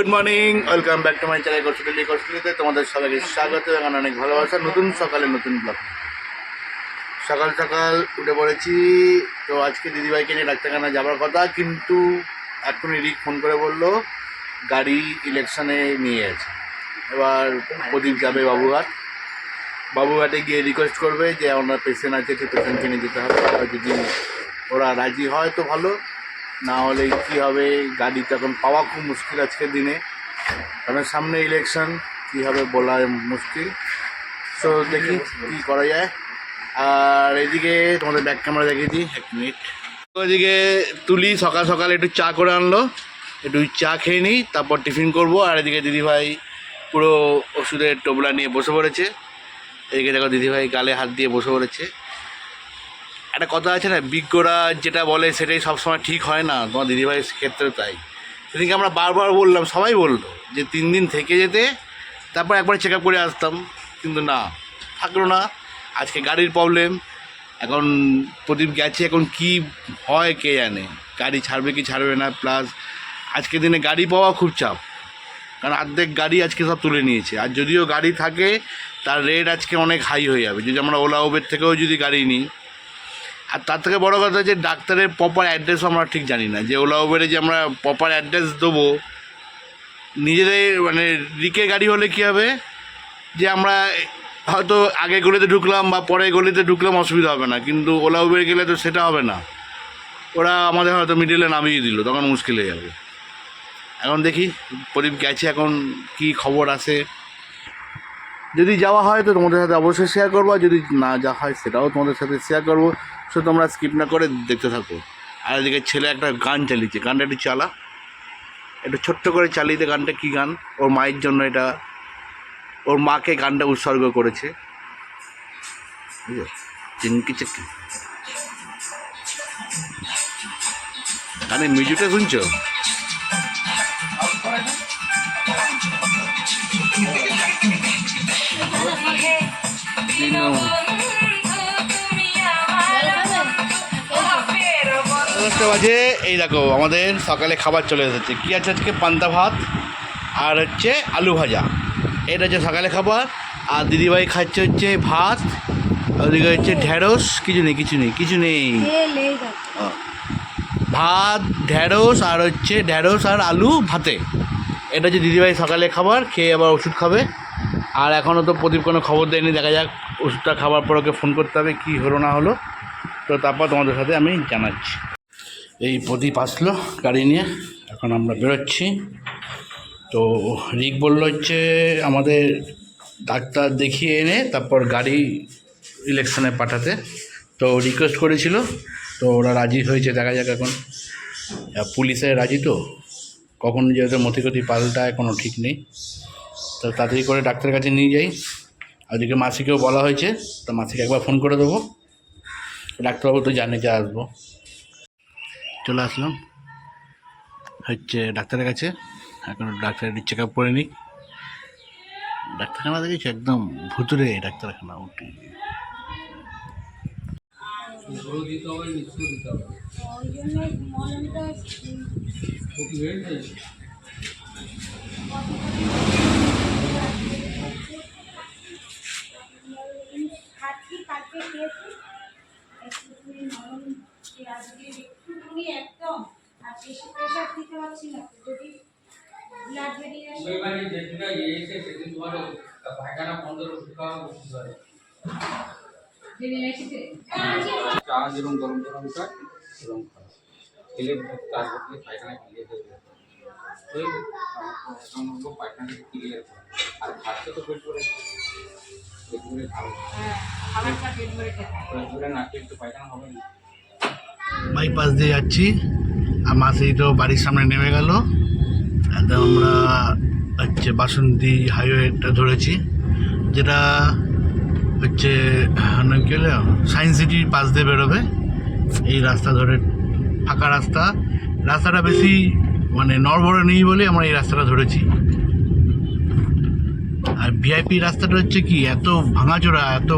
Good morning welcome back to my channel costly কষ্টলিতে তোমাদের সবাইকে স্বাগত। এবং অনেক ভালোবাসা, নতুন সকালে নতুন ব্লগ সকাল সকাল উঠে পড়েছি। তো আজকে দিদিভাইকে নিয়ে ডাক্তারখানা যাওয়ার কথা, কিন্তু এখনই রিক ফোন করে বলল, গাড়ি ইলেকশনে নিয়ে আছে। এবার প্রদীপ যাবে বাবুঘাট। বাবুঘাটে গিয়ে রিকোয়েস্ট করবে যে, আমার পেশেন্ট আছে সেই পেশেন্টকে নিয়ে যেতে হবে। যদি ওরা রাজি হয় তো ভালো। না হলে কি হবে? গাড়ি তো এখন পাওয়া খুব মুশকিল আজকের দিনে। কারণ সামনে ইলেকশন কী হবে বলা মুশকিল। সো দেখি কী করা যায়। আর এদিকে তোমাদের ব্যাক ক্যামেরা দেখিয়ে দিই, এক মিনিট ওইদিকে তুলি সকাল সকাল একটু চা করে আনলো। একটু চা খেয়ে নিই, তারপর টিফিন করব। আর এদিকে দিদিভাই পুরো ওষুধের টোবলা নিয়ে বসে পড়েছে। এদিকে দেখো দিদিভাই গালে হাত দিয়ে বসে পড়েছে। একটা কথা আছে না, বিজ্ঞরা যেটা বলে সেটাই সবসময় ঠিক হয় না, তোমার দিদিভাইয়ের ক্ষেত্রে তাই। সেদিনকে আমরা বারবার বললাম, সবাই বলল যে তিন দিন থেকে যেতে, তারপর একবার চেক আপ করে আসতাম, কিন্তু না, থাকল না। আজকে গাড়ির প্রবলেম এখন প্রদীপ গেছে, এখন কি হয় কে জানে, গাড়ি ছাড়বে কি ছাড়বে না প্লাস আজকের দিনে গাড়ি পাওয়া খুব চাপ। কারণ অর্ধেক গাড়ি আজকে সব তুলে নিয়েছে, আর যদিও গাড়ি থাকে, তার রেট আজকে অনেক হাই হয়ে যাবে। যদি আমরা ওলা উবের থেকেও যদি গাড়ি নিই আর তার থেকে বড় কথা যে ডাক্তারের প্রপার অ্যাড্রেস আমরা ঠিক জানি না। যে ওলা উবেরে যে আমরা প্রপার অ্যাড্রেস দেবো, নিজেদের মানে রিকে গাড়ি হলে কী হবে? যে আমরা হয়তো আগে গলিতে ঢুকলাম বা পরে গলিতে ঢুকলাম অসুবিধা হবে না, কিন্তু ওলা উবের গেলে তো সেটা হবে না। ওরা আমাদের হয়তো মিডিলে নামিয়ে দিল, তখন মুশকিল হয়ে যাবে। এখন দেখি প্রদীপ গেছে এখন, কি খবর আছে? যদি যাওয়া হয় তো তোমাদের সাথে অবশ্যই শেয়ার করব যদি না যাওয়া হয় সেটাও তোমাদের সাথে শেয়ার করব। সো তোমরা স্কিপ না করে দেখতে থাকো। আর এদিকে ছেলে একটা গান চালিয়েছে। গানটা একটু চালা। একটু ছোট্ট করে চালিয়ে গানটা কী গান? ওর মায়ের জন্য এটা। ওর মাকে গানটা উৎসর্গ করেছে। চিনকি চিকি গানের মিউজিকটা শুনছো? দশটা বাজে এই দেখো আমাদের সকালে খাবার চলে এসেছে। কী আছে আজকে? পান্তা ভাত আর হচ্ছে আলু ভাজা। এটা হচ্ছে সকালে খাবার আর দিদিভাই খাচ্ছে হচ্ছে ভাত ওদিকে হচ্ছে ঢ্যাঁড়স কিছু নেই কিছু নেই কিছু নেই। ভাত ঢ্যাঁড়স আর হচ্ছে ঢ্যাঁড়স আর আলু ভাতে। এটা হচ্ছে দিদিভাই সকালে খাবার খেয়ে আবার ওষুধ খাবে। আর এখনও তো প্রদীপ কোনো খবর দেয়নি দেখা যাক ওষুধটা খাবার পর ওকে ফোন করতে হবে কী হলো না হলো। তো তারপর তোমাদের সাথে আমি জানাচ্ছি। এই প্রদীপ আসলো গাড়ি নিয়ে, এখন আমরা বেরোচ্ছি। তো রিক বলল হচ্ছে, আমাদের ডাক্তার দেখিয়ে এনে তারপর গাড়ি ইলেকশনে পাঠাতে। তো রিকোয়েস্ট করেছিল, তো ওরা রাজি হয়েছে, দেখা যাক এখন। পুলিশে রাজি তো, কখন যেহেতু মতিগতি পাল্টায়, কোনো ঠিক নেই। তো তাড়াতাড়ি করে ডাক্তারের কাছে নিয়ে যাই। ওদিকে মাসিকেও বলা হয়েছে, তো মাসিকে একবার ফোন করে দেবো। ডাক্তারবাবু তো জানে যে আসব। চলে আসলাম। হচ্ছে ডাক্তারের কাছে। এখন ডাক্তারের চেক আপ করে নিই। ডাক্তারখানা দেখেছি একদম ভুতুরে ডাক্তারখানা, উঠি বাইপাস দিয়ে যাচ্ছি। আর মাসি তো বাড়ির সামনে নেমে গেল। আমরা হচ্ছে বাসন্তী হাইওয়েটা ধরেছি। যেটা হচ্ছে কি হলো? সায়েন্স সিটির পাশ দিয়ে বেরোবে। এই রাস্তা ধরে, ফাঁকা রাস্তা। রাস্তাটা বেশি মানে নড়বড় নেই বলে আমরা এই রাস্তাটা ধরেছি। আর ভিআইপি রাস্তাটা হচ্ছে কি, এত ভাঙাচোরা, এত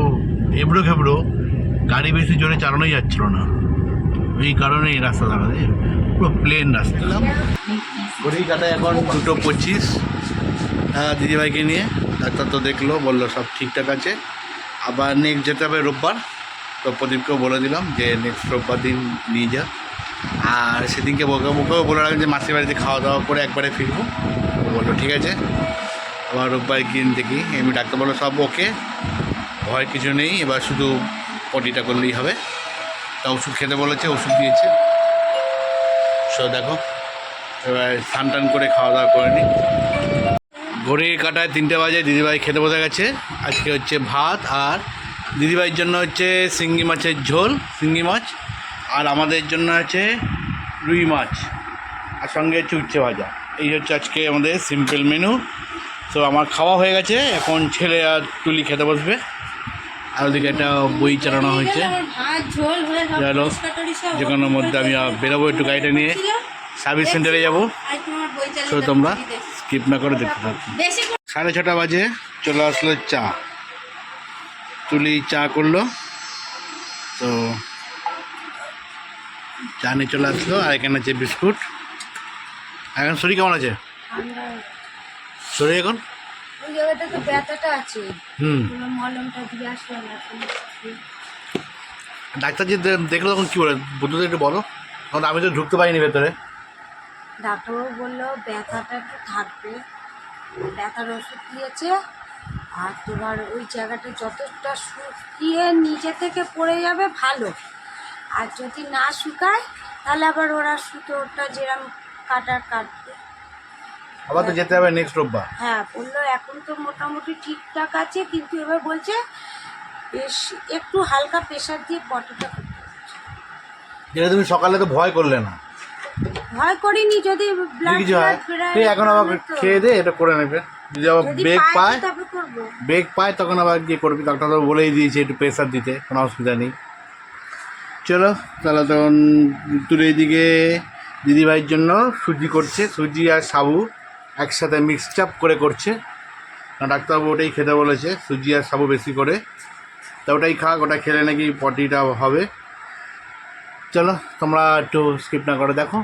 এবড়ো খেবড়ো গাড়ি বেশি জোরে চালানোই যাচ্ছিল না। এই কারণে এই রাস্তা দাঁড়াবে। পুরো প্লেন রাস্তা। ঘড়ি এখন দুটো পঁচিশ। হ্যাঁ দিদিভাইকে নিয়ে, ডাক্তার তো দেখল, বলল সব ঠিকঠাক আছে। আবার নেক্সট যেতে হবে রোববার। তো প্রদীপকেও বলে দিলাম যে নেক্সট রোববার দিন নিয়ে যা। আর সেদিনকে বকে মুখেও বলে রাখলাম যে মাসির বাড়িতে খাওয়া দাওয়া করে একবারে ফিরবো। বলল, ঠিক আছে। আবার রোববার গিয়ে দেখি, এমনি ডাক্তার বলল, সব ওকে। ভয় কিছু নেই, এবার শুধু পটিটা করলেই হবে। তা ওষুধ খেতে বলেছে, ওষুধ দিয়েছে। সো দেখো, এবার স্নান টান করে খাওয়া দাওয়া করে নিই ঘড়ির কাটায় তিনটে বাজে দিদিভাই খেতে বসে গেছে। আজকে হচ্ছে ভাত আর দিদিভাইয়ের জন্য হচ্ছে শিঙ্গি মাছের ঝোল শিঙ্গি মাছ। আর আমাদের জন্য আছে রুই মাছ আর সঙ্গে হচ্ছে উচ্ছে ভাজা। এই হচ্ছে আজকে আমাদের সিম্পল মেনু তো আমার খাওয়া হয়ে গেছে এখন ছেলে আর তুলি খেতে বসবে। আর ওদিকে একটা বই চালানো হয়েছে। হয়ে চলো যে কোনো মধ্যে আমি বেরোবো একটু গাড়িটা নিয়ে। সার্ভিস সেন্টারে যাব। তো তোমরা। স্কিপ না করে দেখতে থাকো সাড়ে ছটা বাজে চলে আসলো চা। তুলি চা করল। তো চা নিয়ে চলে আসলো আর এখানে আছে বিস্কুট। এখন শরীর কেমন আছে? শরীর এখন? ওই জায়গাটা তো ব্যথাটা আছে। হুম। মলমটা দিয়ে আসলাম ডাক্তার যে দেখল তখন কী বলে? বুদ্ধদের একটু বলো। কারণ আমি তো ঢুকতে পারিনি ভেতরে। ডাক্তারবাবু বলল ব্যথাটা একটু থাকবে। ব্যথার ওষুধ দিয়েছে আর তোমার ওই জায়গাটা যতটা শুকিয়ে নিজে থেকে পড়ে যাবে ভালো। আর যদি না শুকায় তাহলে আবার ওরা সুতোটা যেরম কাটার কাটবে। আবার তো যেতে হবে নেক্সট রোববার। হ্যাঁ বলল এখন তো মোটামুটি ঠিকঠাক আছে কিন্তু এবার বলছে বেশ একটু হালকা প্রেশার দিয়ে পটাটা করতে যেটা তুমি সকালে তো ভয় করলে না। ভয় করিনি যদি ব্লাড কিছু হয় এখন আবার খেয়ে দে এটা করে নেবে। যদি আবার বেগ পায় বেগ পায় তখন আবার গিয়ে করবি। ডাক্তার তো বলেই দিয়েছে একটু প্রেশার দিতে কোনো অসুবিধা নেই। চলো তাহলে তখন তুলে এদিকে দিদিভাইয়ের জন্য সুজি করছে সুজি আর সাবু একসাথে মিক্সড আপ করে করছে। ডাক্তারবাবু ওটাই খেতে বলেছে সুজি আর সাবু বেশি করে। তা ওটাই খাক ওটা খেলে নাকি পটিটা হবে। চলো তোমরা একটু স্কিপ না করে দেখো।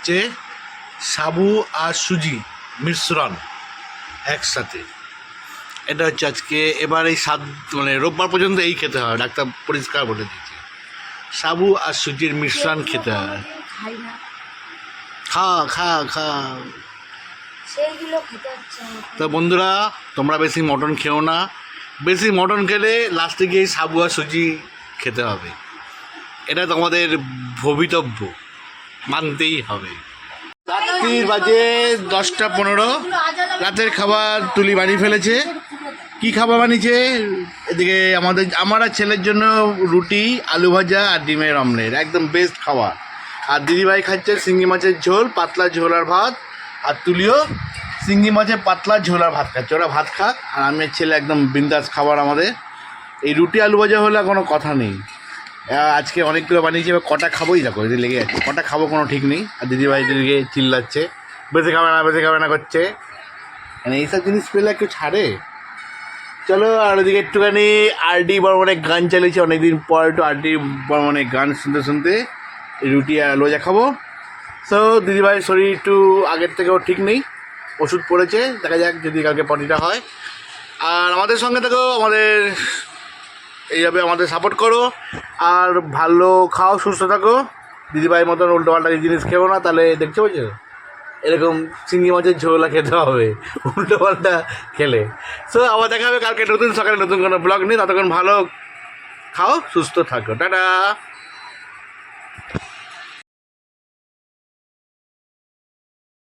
খাচ্ছে সাবু আর সুজি মিশ্রণ একসাথে। এটা হচ্ছে আজকে এবার এই সাত মানে রোববার পর্যন্ত এই খেতে হয় ডাক্তার পরিষ্কার বলে দিয়েছে। সাবু আর সুজির মিশ্রণ খেতে হয়। খা খা খা। হচ্ছে। তো বন্ধুরা তোমরা বেশি মটন খেও না। বেশি মটন খেলে লাস্টে গিয়ে সাবু আর সুজি খেতে হবে। এটা তোমাদের ভবিতব্য। মানতেই হবে। রাত্রির বাজে দশটা পনেরো। রাতের খাবার তুলি বানিয়ে ফেলেছে। কি খাবার বানিয়েছে? এদিকে আমাদের, আমার ছেলের জন্য রুটি, আলু ভাজা আর ডিমের অমলেট। একদম বেস্ট খাবার আর দিদিভাই খাচ্ছে শিঙ্গি মাছের ঝোল, পাতলা ঝোল আর ভাত। আর তুলিও শিঙ্গি মাছের পাতলা ঝোল আর ভাত খাচ্ছে। ওরা ভাত খাক। আর আমি ছেলে একদম বিন্দাস খাবার আমাদের। এই রুটি, আলু ভাজা হলে কোনো কথা নেই। আজকে অনেকগুলো বানিয়েছি, এবার কটা খাবোই দেখো এদের লেগে যাচ্ছে। কটা খাব কোনো ঠিক নেই, আর দিদিভাই দিদিকে চিল্লাচ্ছে, বেশি খাবে না বেঁচে খাবে না করছে। মানে এইসব জিনিস পেলে কেউ ছাড়ে। চলো, আর ওদিকে একটুখানি আরডি বর্মনের গান চালিয়েছে, অনেকদিন পর একটু আরডি বর্মনের গান শুনতে শুনতে রুটি আর লোজা খাব। সো দিদিভাইয়ের শরীর একটু আগের থেকেও ঠিক নেই, ওষুধ পড়েছে, দেখা যাক যদি কালকে পটিটা হয়। আর আমাদের সঙ্গে থেকেও আমাদের এইভাবে আমাদের সাপোর্ট করো। আর ভালো খাও, সুস্থ থাকো। দিদিভাইয়ের মতন উল্টো পাল্টা জিনিস খেও না, তাহলে দেখতে পাচ্ছ? এরকম চিংড়ি মাছের ঝোলা খেতে হবে উল্টো পাল্টা খেলে। সো আবার দেখা হবে কালকে নতুন, সকালে নতুন কোনো ব্লগ নিয়ে। ততক্ষণ ভালো খাও, সুস্থ থাকো। টাটা!